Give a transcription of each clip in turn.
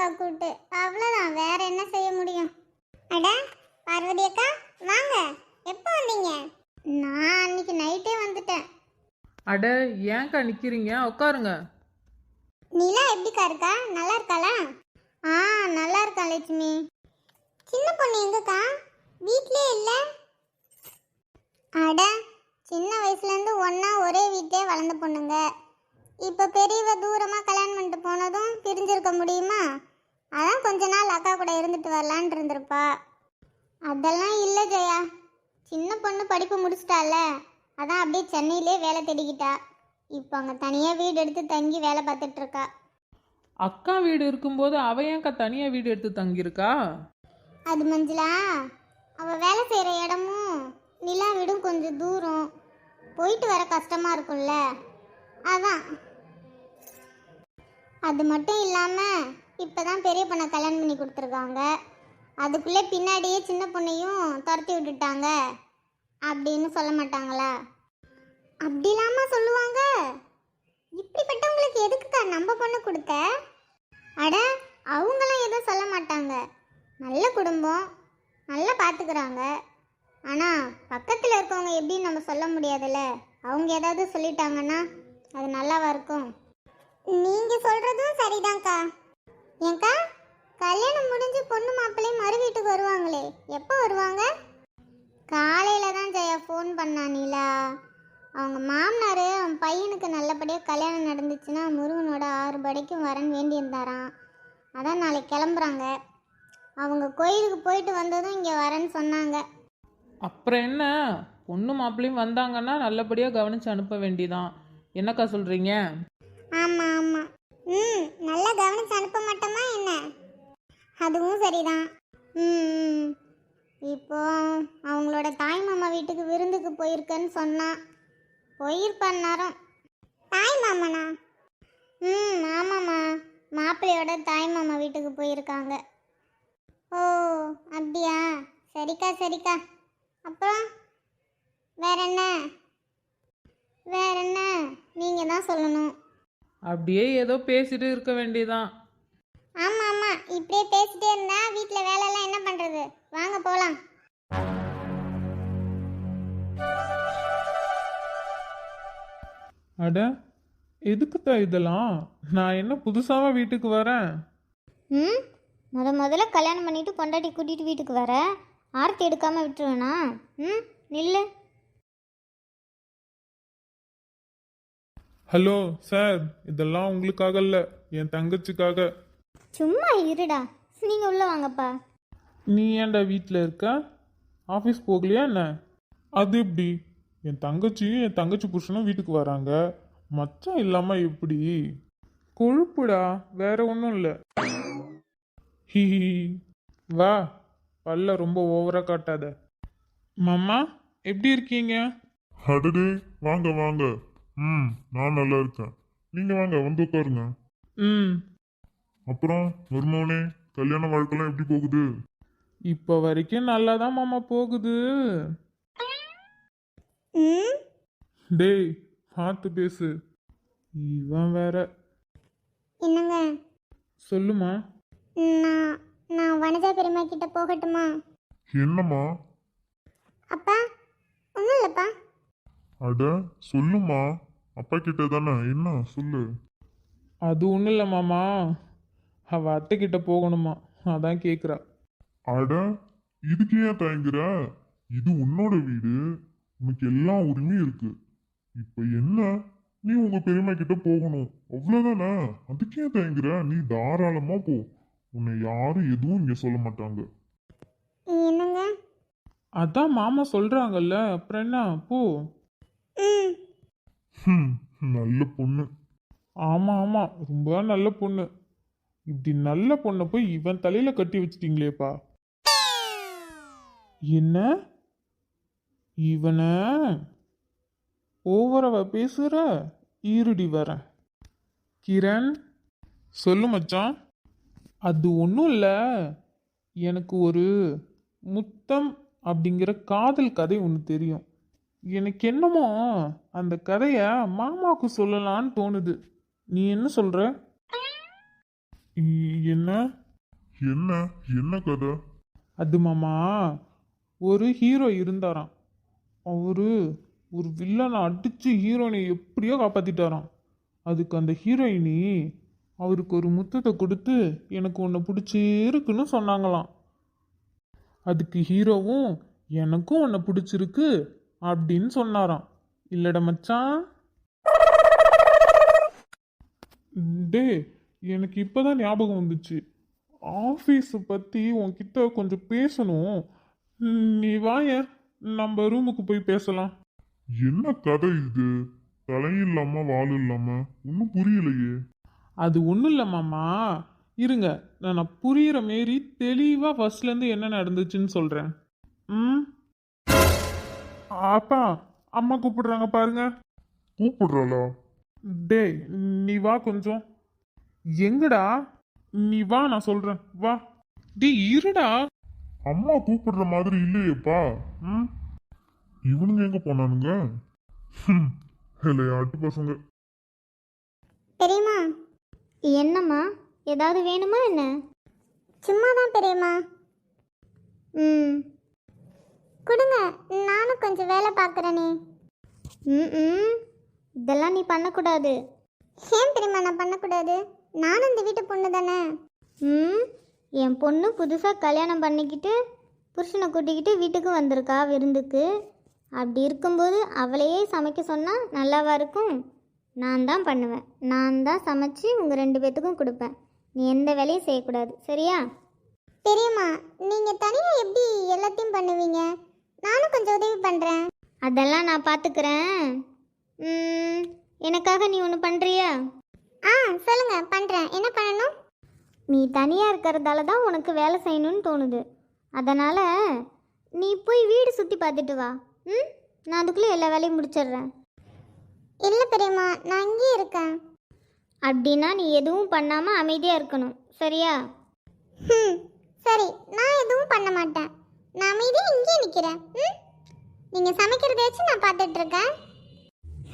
புடலங்காய் கூட்டு அவ்வளோதான் வேற என்ன செய்ய முடியும்? அட பார்வதி அக்கா வாங்க. எப்போ வந்தீங்க? நான் அன்னைக்கு நைட்டே வந்துட்டேன். அட ஏன்க்கா நிக்கிறீங்க? உட்காருங்க. நிலா எப்படிக்கா இருக்கா? நல்லா இருக்காளா? ஆ நல்லா இருக்கா லட்சுமி. சின்ன பொண்ணு எங்கக்கா? வீட்லயே இல்லை? அட சின்ன வயசுலேருந்து ஒன்றா ஒரே வீட்டிலே வளர்ந்த பொண்ணுங்க. இப்போ பெரியவ தூரமாக கல்யாணம் பண்ணிட்டு போனதும் பிரிஞ்சிருக்க முடியுமா? அதான் கொஞ்ச நாள் அக்கா கூட இருந்துட்டு வரலான் இருந்திருப்பா. அதெல்லாம் இல்லை ஜெயா. சின்ன பொண்ணு படிப்பு முடிச்சிட்டால அதான் அப்படியே சென்னையிலே வேலை தேடிக்கிட்டா. இப்போ அங்கே தனியாக வீடு எடுத்து தங்கி வேலை பார்த்துட்டு இருக்கா அக்கா வீடு இருக்கும்போது அவ ஏன்க்கா தனியா வீடு எடுத்து தங்கியிருக்கா? அது மஞ்சளா அவள் வேலை செய்கிற இடமும் நிலா வீடும் கொஞ்சம் தூரம். போயிட்டு வர கஷ்டமாக இருக்கும்ல. அதான். அது மட்டும் இல்லாமல் இப்போ தான் பெரிய பொண்ணை கல்யாணம் பண்ணி கொடுத்துருக்காங்க. அதுக்குள்ளே பின்னாடியே சின்ன பொண்ணையும் துரத்தி விட்டுட்டாங்க. அப்படின்னு சொல்ல மாட்டாங்களா? அப்படி இல்லாமல் சொல்லுவாங்க? இப்படிப்பட்டவங்களுக்கு எதுக்குக்கா நம்ம பொண்ணு கொடுத்த? அட அவங்களாம் எதுவும் சொல்ல மாட்டாங்க. நல்ல குடும்பம் நல்லா பார்த்துக்கிறாங்க ஆனால் பக்கத்தில் இருக்கவங்க எப்படின்னு நம்ம சொல்ல முடியாதுல்ல? அவங்க ஏதாவது சொல்லிட்டாங்கன்னா அது நல்லாவா இருக்கும்? நீங்கள் சொல்கிறதும் சரிதான்க்கா. ஏன்க்கா கல்யாணம் முடிஞ்சு பொண்ணு மாப்பிள்ளையும் மறு வீட்டுக்கு வருவாங்களே எப்போ வருவாங்க? காலையில் தான் ஜெயா ஃபோன் பண்ணா நீலா. அவங்க மாமனார் அவன் பையனுக்கு நல்லபடியாக கல்யாணம் நடந்துச்சுன்னா முருகனோட ஆறு படிக்கும் வரேன்னு வேண்டியிருந்தாராம். அதான் நாளைக்கு கிளம்புறாங்க. அவங்க கோயிலுக்கு போயிட்டு வந்ததும் இங்கே வரேன்னு சொன்னாங்க. அப்புறம் என்ன? பொண்ணு மாப்பிள்ளையும் வந்தாங்கன்னா நல்லபடியா கவனிச்சு அனுப்ப வேண்டியதான் என்னக்கா சொல்றீங்க? ஆமாம் ஆமாம் ம் நல்லா கவனிச்சு அனுப்ப மாட்டோமா என்ன? அதுவும் சரிதான். ம் ம். இப்போ அவங்களோட தாய் மாமா வீட்டுக்கு விருந்துக்கு போயிருக்கேன்னு சொன்னான் போயிருப்பான் நேரம் தாய் மாமனா? ம் ஆமாம்மா. மாப்பிள்ளையோட தாய் மாமா வீட்டுக்கு போயிருக்காங்க. ஓ அப்படியா? சரிக்கா சரிக்கா. அப்புறம்? வேற என்ன? வேற என்ன? நீங்கள் தான் சொல்லணும். அப்படியே ஏதோ பேசிட்டு இருக்க வேண்டியதான் ஆமா ஆமா. இப்படியே பேசிட்டே இருந்தா வீட்ல வேலை எல்லாம் என்ன பண்றது? வாங்க போலாம். அட எதுக்குத்தான் இதெல்லாம்? நான் என்ன புதுசாவா வீட்டுக்கு வரேன்? ம்? முத முதல்ல கல்யாணம் பண்ணிட்டு பொண்டாட்டி கூட்டிட்டு வீட்டுக்கு வர? ஆர்த்தி எடுக்காம விட்டுருவேனா? ம்? நில்லு. ஹலோ சார் இதெல்லாம் உங்களுக்காக இல்ல என் தங்கச்சிக்காக. சும்மா இருடா. நீங்க உள்ள வாங்கப்பா. நீ ஏன்டா வீட்டில் இருக்க? ஆஃபீஸ் போகலையா என்ன? அது எப்படி? என் தங்கச்சியும் என் தங்கச்சி புருஷனும் வீட்டுக்கு வராங்க. மச்சான் இல்லாம எப்படி? கொழுப்புடா வேற ஒன்றும் இல்லை. ஹி வா பல்ல ரொம்ப ஓவரா காட்டாத. மாமா எப்படி இருக்கீங்க? அடடே வாங்க வாங்க. ம் நான் நல்லா இருக்கேன். நீங்க வாங்க வந்து உட்காருங்க. ம். அப்புறம் மருமவனே கல்யாண வாழ்க்கைலாம் எப்படி போகுது? இப்போ வரைக்கும் நல்லா தான் மாமா போகுது. ம்? டேய் பார்த்து பேசு. இவன் வேற. என்னங்க? சொல்லுமா. நான் நான் வனஜா பெருமா கிட்ட போகட்டுமா? என்னம்மா? அப்பா ஒன்றும் இல்லைப்பா. அட சொல்லுமா அப்பா கிட்ட தானே? என்ன? சொல்லு. அது ஒன்றும் இல்லை மாமா. அவ அத்தை கிட்ட போகணுமா? அதான் கேட்குறா அட இதுக்கு ஏன் தயங்குற? இது உன்னோட வீடு. உனக்கு எல்லா உரிமையும் இருக்கு. இப்ப என்ன? நீ உங்க பெரியம்மா கிட்ட போகணும். அவ்வளவுதானே? அதுக்கே தயங்குற? நீ தாராளமா போ. உன்னை யாரும் எதுவும் இங்க சொல்ல மாட்டாங்க. என்னங்க? அதான் மாமா சொல்றாங்கல்ல. அப்புறம் என்ன? போ. நல்ல பொண்ணு. ஆமா ஆமா ரொம்ப நல்ல பொண்ணு. இப்படி நல்ல பொண்ணை போய் இவன் தலையில கட்டி வச்சிட்டீங்களேப்பா. என்ன? இவனை? ஓவரவ பேசுற? ஈருடி வரேன் கிரண்? சொல்லு மச்சான். அது ஒன்றும் இல்லை. எனக்கு ஒரு முத்தம் அப்படிங்கிற காதல் கதை ஒன்று தெரியும். எனக்கு என்னமோ அந்த கதையை மாமாவுக்கு சொல்லலான்னு தோணுது. நீ என்ன சொல்ற? என்ன? என்ன? என்ன கதை? அது மாமா ஒரு ஹீரோ இருந்தாராம். அவரு ஒரு வில்லனை அடிச்சு ஹீரோயினை எப்படியோ காப்பாத்திட்டாராம். அதுக்கு அந்த ஹீரோயினி அவருக்கு ஒரு முத்தத்தை கொடுத்து எனக்கு உன்னை பிடிச்சிருக்குன்னு சொன்னாங்களாம். அதுக்கு ஹீரோவும் எனக்கும் உன்னை பிடிச்சிருக்கு. அப்படின்னு சொன்னாராம். இல்லடா மச்சான். டே எனக்கு இப்போதான் ஞாபகம் வந்துச்சு. ஆஃபீஸை பற்றி உன்கிட்ட கொஞ்சம் பேசணும். நீ வாயேன் நம்ம ரூமுக்கு போய் பேசலாம். என்ன கதை இது? தலையும் இல்லாம வால் இல்லாம ஒன்றும் புரியலையே. அது ஒன்றும் இல்லை மாமா. இருங்க நான் நான் புரியிற மாரி தெளிவாக ஃபர்ஸ்ட்லேருந்து என்ன நடந்துச்சுன்னு சொல்கிறேன் ம்? அப்பா அம்மா கூப்பிடுறாங்க பாருங்க. கூப்பிடுறாளா? டேய் நீ வா கொஞ்சம். எங்கடா? நீ வா நான் சொல்கிறேன் வா. டேய் இருடா. அம்மா கூப்பிடுற மாதிரி இல்லையேப்பா. ம். இவனுங்க எங்க போனானுங்க? விளையாட்டு பசங்க. பெரியம்மா என்னம்மா? ஏதாவது வேணுமா என்ன? சும்மா தான் பெரியம்மா. ம். கொடுங்க நானும் கொஞ்சம் வேலை பார்க்குறேனே. ம் ம் இதெல்லாம் நீ பண்ணக்கூடாது. ஏன் பெரியம்மா நான் பண்ணக்கூடாது? நானும் இந்த வீட்டு பொண்ணு தானே. ம் என் பொண்ணு புதுசாக கல்யாணம் பண்ணிக்கிட்டு புருஷனை கூட்டிக்கிட்டு வீட்டுக்கு வந்திருக்கா விருந்துக்கு. அப்படி இருக்கும்போது அவளையே சமைக்க சொன்னால் நல்லாவா இருக்கும்? நான் தான் பண்ணுவேன். நான் தான் சமைச்சு உங்கள் ரெண்டு பேத்துக்கும் கொடுப்பேன். நீ எந்த வேலையும் செய்யக்கூடாது. சரியா? பெரியம்மா நீங்கள் தனியாக எப்படி எல்லாத்தையும் பண்ணுவீங்க? நானும் கொஞ்சம் உதவி பண்ணுறேன் அதெல்லாம் நான் பார்த்துக்கிறேன் ம், எனக்காக நீ ஒன்று பண்ணுறியா ஆ சொல்லுங்க பண்ணுறேன் என்ன பண்ணணும்? நீ தனியாக இருக்கிறதால தான் உனக்கு வேலை செய்யணும்னு தோணுது. அதனால் நீ போய் வீடு சுற்றி பார்த்துட்டு வா. ம் நான் அதுக்குள்ளே எல்லா வேலையும் முடிச்சிடுறேன். இல்லை பெரியம்மா நான் இங்கேயே இருக்கேன். அப்படின்னா நீ எதுவும் பண்ணாமல் அமைதியாக இருக்கணும். சரியா? ம் சரி நான் எதுவும் பண்ண மாட்டேன். நான் அமைதியாக இங்கே நிற்கிறேன் ம்? நீங்கள் சமைக்கிறத வச்சு நான் பார்த்துட்ருக்கேன்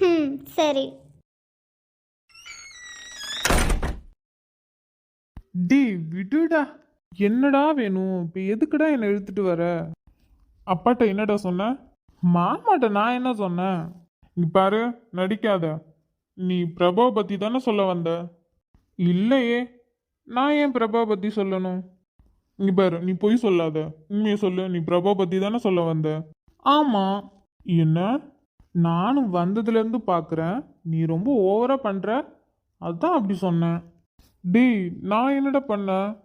ம் சரி. டே விடுடா. என்னடா வேணும் இப்போ எதுக்குடா என்னை இழுத்துட்டு வர? அப்பாட்ட என்னடா சொன்ன? மாமாட்ட நான் என்ன சொன்னேன்? நீ பாரு நடிக்காத. நீ பிரபா பற்றி தானே சொல்ல வந்த? இல்லையே. நான் ஏன் பிரபா பற்றி சொல்லணும்? இங்க பாரு நீ பொய் சொல்லாத. உண்மையை சொல்லு நீ பிரபா பத்தி தானே சொல்ல வந்த. ஆமா. என்ன? நானும் வந்ததுலேருந்து பார்க்குறேன் நீ ரொம்ப ஓவரா பண்ற. அதான் அப்படி சொன்னேன். டேய் நான் என்னடா பண்ணேன்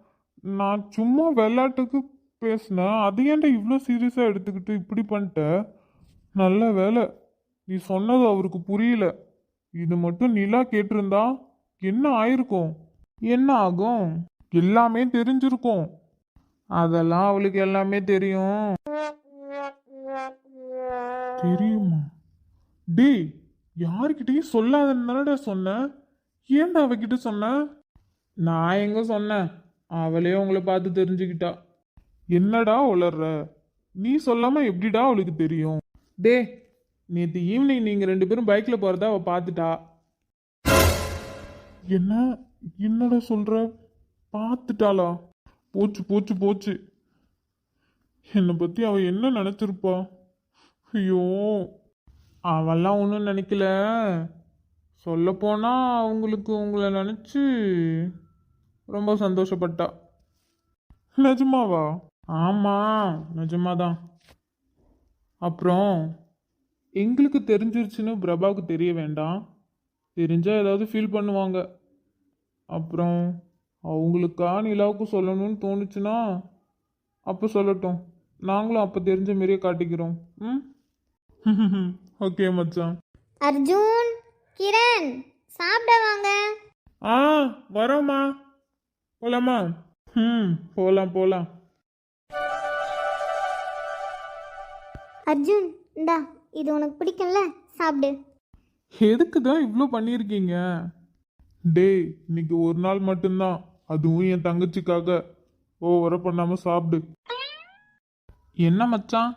நான் சும்மா விளையாட்டுக்கு பேசினேன். அது ஏன்டா இவ்வளோ சீரியஸாக எடுத்துக்கிட்டு இப்படி பண்ணிட்ட? நல்ல வேலை நீ சொன்னது அவருக்கு புரியல. இது மட்டும் நிலா கேட்டிருந்தா என்ன ஆயிருக்கும்? என்ன ஆகும்? எல்லாமே தெரிஞ்சிருக்கும். அதெல்லாம் அவளுக்கு எல்லாமே தெரியும். தெரியுமா? டேய் யாருக்கிட்டையும் சொல்லாதன்னாடா சொன்னேன் ஏன்டா அவகிட்ட சொன்ன? நான் எங்க சொன்னேன் அவளே உங்களை பார்த்து தெரிஞ்சுக்கிட்டா. என்னடா உளர்ற? நீ சொல்லாம எப்படிடா அவளுக்கு தெரியும்? டே நேற்று ஈவினிங் நீங்க ரெண்டு பேரும் பைக்ல போறத அவ பார்த்துட்டா. என்ன? என்னடா சொல்ற? பார்த்துட்டாளா? போச்சு போச்சு போச்சு. என்னை பற்றி அவள் என்ன நினச்சிருப்பா? ஐயோ அவெல்லாம் ஒன்றும் நினைக்கல. சொல்லப்போனால் அவங்களுக்கு உங்களை நினச்சி ரொம்ப சந்தோஷப்பட்டா. நிஜமாவா? ஆமாம் நிஜமாதான். அப்புறம் எங்களுக்கு தெரிஞ்சிருச்சுன்னு பிரபாவுக்கு தெரிய வேண்டாம். தெரிஞ்சால் ஏதாவது ஃபீல் பண்ணுவாங்க. அப்புறம் அவங்களுக்கா நிலாவுக்கு சொல்லணும்னு தோணுச்சுன்னா அப்போ சொல்லட்டும். நாங்களும் அப்போ தெரிஞ்ச மாரியே காட்டிக்கிறோம். ம்? ஓகே மச்சான். அர்ஜுன் கிரண் சாப்பிட வாங்க. ஆ வரோம்மா. போலாமா? ம் போலாம் போலாம். அர்ஜுன் இந்தா இது உனக்கு பிடிக்கும்ல? சாப்பிடு. எதுக்கு தான் இவ்வளோ பண்ணியிருக்கீங்க? டேய் இன்னைக்கு ஒரு நாள் மட்டும்தான். அதுவும் என் தங்கச்சிக்காக. ஓவரா பண்ணாம சாப்பிடு. என்ன மச்சான்?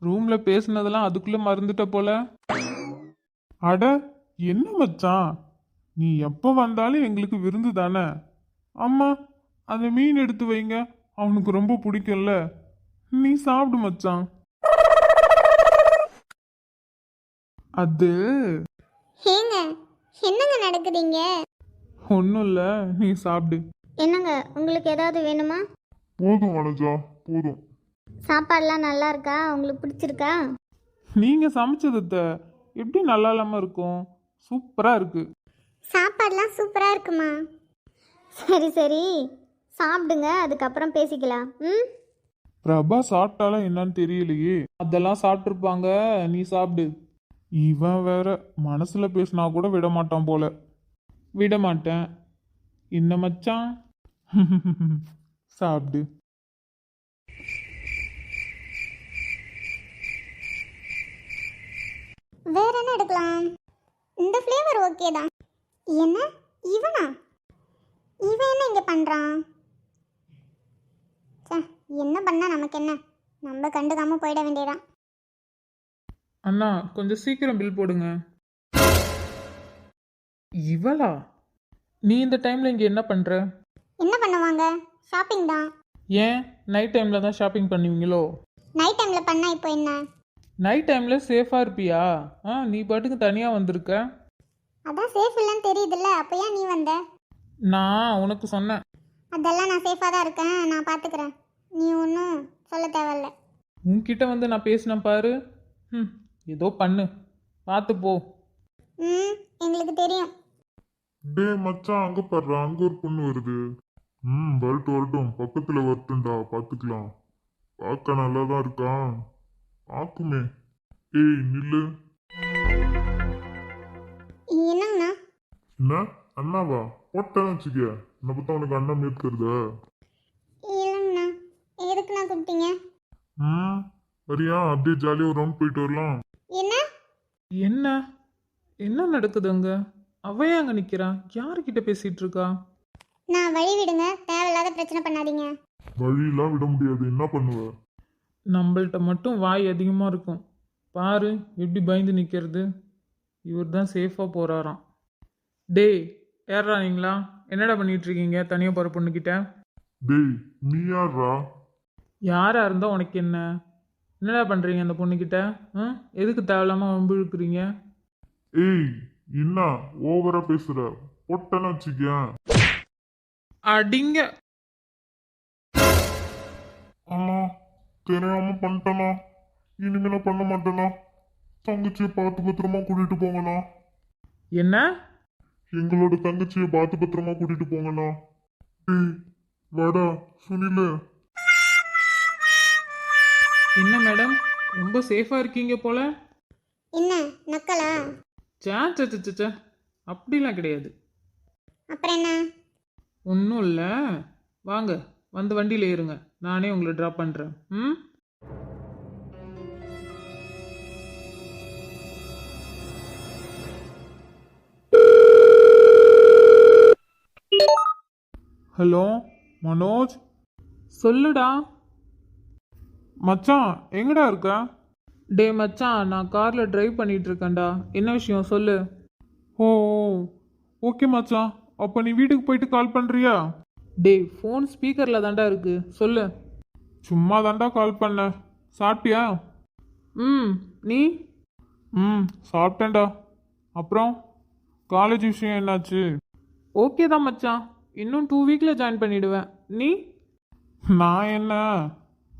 ரூமில் பேசுனதெல்லாம் அதுக்குள்ளே மறந்துட்ட போல. அட என்ன மச்சான்? நீ எப்போ வந்தாலும் எங்களுக்கு விருந்து தானே? அம்மா அந்த மீன் எடுத்து வைங்க. அவனுக்கு ரொம்ப பிடிக்கும்ல. நீ சாப்பிடு மச்சான். அது. ஏங்க என்னங்க நடக்குதுங்க ஒன்றும் இல்லை நீ சாப்பிடு. என்னங்க உங்களுக்கு ஏதாவது வேணுமா? போதும் வனஜா போதும். சாப்பாடுலாம் நல்லா இருக்கா உங்களுக்கு பிடிச்சிருக்கா? நீங்கள் சமைச்சதை எப்படி நல்லா இல்லாமல் இருக்கும்? சூப்பராக இருக்கு. சாப்பாடுலாம் சூப்பராக இருக்குமா? சரி சரி. சாப்பிடுங்க அதுக்கப்புறம் பேசிக்கலாம். ம்? பிரபா சாப்பிட்டாலும் என்னன்னு தெரியலையே. அதெல்லாம் சாப்பிட்ருப்பாங்க நீ சாப்பிடு. இவன் வேற மனசுல பேசினா கூட விட மாட்டான் போல. விட மாட்டேன் என்ன மச்சான்? சாப்பிடு. வேற என்ன எடுக்கலாம்? இந்த ஃப்ளேவர் ஓகே தான். என்ன? இவனா? இவன் என்ன இங்கே பண்ணுறான் ச்சே என்ன பண்ணா நமக்கு என்ன? நம்ம கண்டுக்காம போயிட வேண்டியதான் அண்ணா கொஞ்சம் சீக்கிரம் பில் போடுங்க. இவளா? நீ இந்த டைமில் இங்கே என்ன பண்ணுற என்ன பண்ணுவாங்க? ஷாப்பிங் தான். ஏன்? நைட் டைமில் தான் ஷாப்பிங் பண்ணுவீங்களோ? நைட் டைமில் பண்ணால் இப்போ என்ன? நைட் டைமில் சேஃபாக இருப்பியா? ஆ நீ பாட்டுக்கு தனியாக வந்திருக்க? அதான் சேஃப் இல்லைன்னு தெரியுதுல்ல அப்போ ஏன் நீ வந்த? நான் உனக்கு சொன்னேன். அதெல்லாம் நான் சேஃபாக தான் இருக்கேன் நான் பார்த்துக்கிறேன் நீ ஒன்றும் சொல்ல தேவையில்ல. உன்கிட்ட வந்து நான் பேசினேன் பாரு. ம் ஏதோ பண்ணு. பார்த்து போ. ம் எங்களுக்கு தெரியும். டே மச்சான் அங்க பாடுறா அங்க ஒரு பொண்ணு வருது. ம் வரட்டும் வரட்டும். பக்கத்துல வரட்டும்டா பாத்துக்கலாம். பார்க்க நல்லா தான் இருக்கான். ஆக்குமே ஏய் நில்லு. என்னங்கண்ணா? என்ன? அண்ணாவா? போட்டேன்னு வச்சுக்க. என்ன பார்த்தா உனக்கு அண்ணன் இருக்கிறத இல்லைங்கண்ணா. எதுக்குண்ணா கூப்பிட்டீங்க? ம் வரியா? அப்படியே ஜாலியாக ஒரு ரவுண்ட் போயிட்டு வரலாம். என்ன? என்ன? என்ன நடக்குது அங்க? அவ ஏன் அங்க நிக்கிறா யாருக்கிட்ட பேசிட்டு இருக்கா? நான் வழி விடுங்க. தேவையில்லாத பிரச்சனை பண்ணாதீங்க. வழியெல்லாம் விட முடியாது. என்ன பண்ணுவ? நம்மள்ட்ட மட்டும் வாய் அதிகமாக இருக்கும். பாரு எப்படி பயந்து நிற்கிறது இவர் தான் சேஃபாக போகிறாராம் டேய் ஏறா நீங்களா? என்னடா பண்ணிட்டு இருக்கீங்க தனியாக போகிற பொண்ணுக்கிட்ட டேய் நீ யார்ரா யாராக இருந்தால் உனக்கு என்ன? என்னடா பண்ணுறீங்க அந்த பொண்ணுக்கிட்ட ஆ? எதுக்கு தேவையில்லாமல் வம்பு இழுக்கிறீங்க ஏய் என்ன? ஓவரா பேசுற. போட்டேன்னு வச்சுக்கேன். அடிங்க. அண்ணா தெரியாம பண்ணிட்டேண்ணா இனிமே நான் பண்ண மாட்டேண்ணா தங்கச்சியை பார்த்து பத்திரமா கூட்டிட்டு போங்கண்ணா. என்ன? எங்களோட தங்கச்சியை பார்த்து பத்திரமா கூட்டிட்டு போங்கண்ணா. ஏய் வாடா சுனில. என்ன மேடம்? ரொம்ப சேஃபாக இருக்கீங்க போல. என்ன நக்கலா? சே, சே, சே அப்படிலாம் கிடையாது. அப்புறம் என்ன? ஒன்றும் இல்லை. வாங்க வந்து வண்டியில் ஏறுங்க. நானே உங்களை ட்ராப் பண்ணுறேன் ம்? ஹலோ மனோஜ்? சொல்லுடா. மச்சான் எங்கடா இருக்க? டே மச்சான் நான் காரில் டிரைவ் பண்ணிட்டு இருக்கேன்டா. என்ன விஷயம்? சொல்லு. ஓ. ஓகே மச்சான். அப்போ நீ வீட்டுக்கு போயிட்டு கால் பண்ணுறியா டே ஃபோன் ஸ்பீக்கரில் தான்டா இருக்கு. சொல்லு. சும்மா தாண்டா கால் பண்ணேன் சாப்பிட்டியா? ம் நீ? ம் சாப்பிட்டேன்டா. அப்புறம்? காலேஜ் விஷயம் என்னாச்சு? ஓகே தான் மச்சான். இன்னும் டூ வீக்கில் ஜாயின் பண்ணிடுவேன். நீ? நான் என்ன?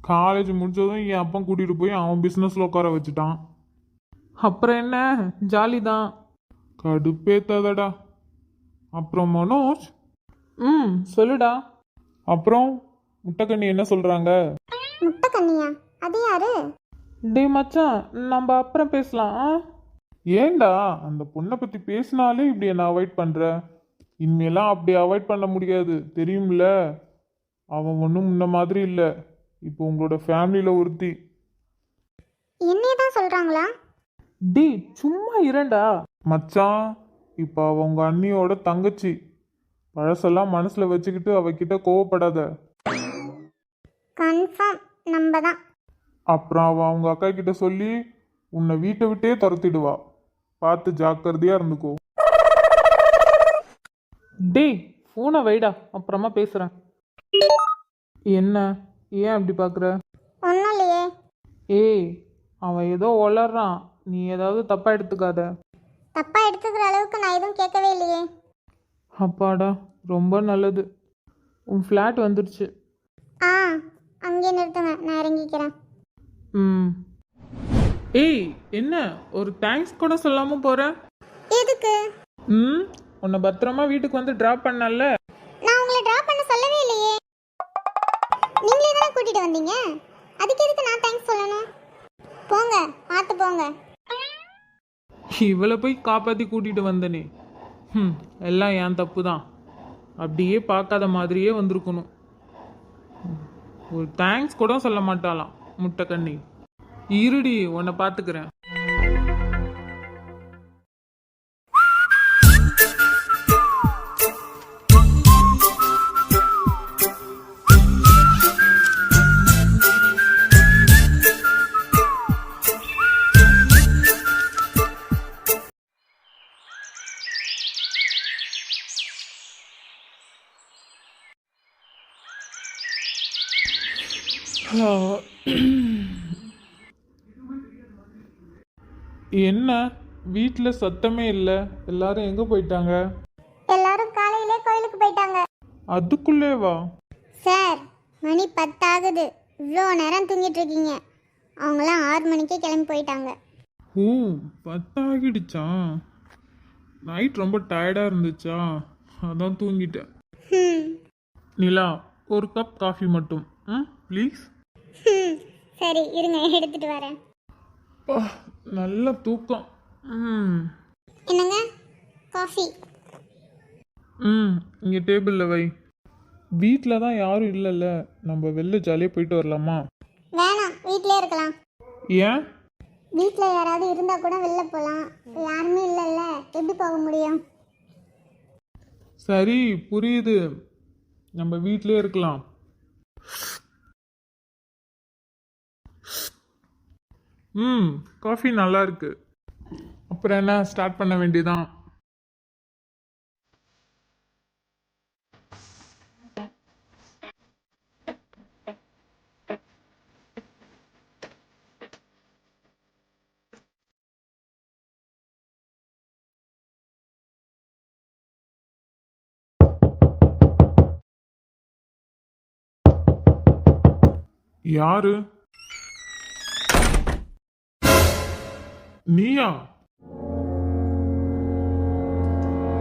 காலேஜ் முடிச்சதும் என் அப்பா கூட்டிகிட்டு போய் அவன் பிஸ்னஸில் உட்கார வச்சுட்டான். அப்புறம் என்ன? ஜாலி தான் கடுப்பேத்தாதடா. அப்புறம் மனோஜ். ம் சொல்லுடா. அப்புறம் முட்டைக்கண்ணி என்ன சொல்கிறாங்க முட்டை கண்ணியா அது யாரு? டே மச்சான் நம்ம அப்புறம் பேசலாம் ஆ? ஏன்டா அந்த பொண்ணை பற்றி பேசினாலே இப்படி என்ன அவாய்ட் பண்ணுற இனிமேலாம் அப்படி அவாய்ட் பண்ண முடியாது. தெரியும்ல? அவன் ஒன்றும் முன்ன மாதிரி இல்லை. இப்போ உங்களோட ஃபேமிலியில் ஒருத்தி. என்னைய தான் சொல்கிறாங்களா டேய் சும்மா இரண்டா மச்சான் இப்போ அவ உங்க அண்ணியோட தங்கச்சி. பழசெல்லாம் மனசில் வச்சுக்கிட்டு அவகிட்ட கோவப்படாத. கன்ஃபார்ம். நம்ம தான் அப்புறம் அவள் அவங்க அக்கா கிட்ட சொல்லி உன்னை வீட்டை விட்டே துரத்திடுவா. பார்த்து ஜாக்கிரதையாக இருந்துக்கோ. டேய் ஃபோனை வைடா. அப்புறமா பேசுகிறேன் என்ன? ஏன் அப்படி பார்க்குற ஒன்றும் இல்லையே. ஏய் அவன் ஏதோ வளர்றான் நீ ஏதாவது தப்பாக எடுத்துக்காத. தப்பாக எடுத்துக்கிற அளவுக்கு நான் எதுவும் கேட்கவே இல்லையே. அப்பாடா ரொம்ப நல்லது. உன் ஃப்ளாட் வந்துடுச்சு ஆ அங்கேயே நிறுத்துங்க நான் இறங்கிக்கிறேன். ம். ஏய் என்ன? ஒரு தேங்க்ஸ் கூட சொல்லாமல் போகிற எதுக்கு? ம் உன்னை பத்திரமா வீட்டுக்கு வந்து ட்ராப் பண்ணல. நான் உங்களை ட்ராப் பண்ண சொல்லவே இல்லையே. நீங்களே தானே கூட்டிட்டு வந்தீங்க? அதுக்கு எதுக்கு நான் தேங்க்ஸ் சொல்லணும்? போங்க பார்த்து போங்க. இவளை போய் காப்பாற்றி கூட்டிகிட்டு வந்தனே. ம் எல்லாம் என் தப்பு தான் அப்படியே பார்க்காத மாதிரியே வந்திருக்கணும். ஒரு தேங்க்ஸ் கூட சொல்ல மாட்டாளாம் முட்டை கண்ணி. இருடி உன்னை பார்த்துக்கிறேன். என்ன? வீட்டில் சத்தமே இல்லை. எல்லாரும் எங்கே போயிட்டாங்க? எல்லாரும் காலையிலே கோயிலுக்கு போயிட்டாங்க. அதுக்குள்ளே வா சார் மணி பத்தாகுது. இவ்வளோ நேரம் தூங்கிட்டு இருக்கீங்க. அவங்களாம் ஆறு மணிக்கே கிளம்பி போயிட்டாங்க. ஓ பத்தாகிடுச்சா? நைட் ரொம்ப டயர்டாக இருந்துச்சா? அதான் தூங்கிட்டேன். ம் நிலா ஒரு கப் காஃபி மட்டும். ம் ப்ளீஸ். ம் சரி இருங்க எடுத்துட்டு வரேன். நல்ல தூக்கம். ம். என்னங்க? காஃபி. ம் இங்கே டேபிளில் வை. வீட்டில் தான் யாரும் இல்லைல்ல. நம்ம வெளில ஜாலியாக போயிட்டு வரலாமா? வேணாம் வீட்டிலே இருக்கலாம். ஏன்? வீட்டில் யாராவது இருந்தால் கூட வெளில போகலாம் யாருமே இல்லைல்ல. எப்படி போக முடியும்? சரி புரியுது. நம்ம வீட்டிலே இருக்கலாம். ம் காஃபி நல்லா இருக்கு அப்புறம் என்ன ஸ்டார்ட் பண்ண வேண்டியதான் யாரு? Mia.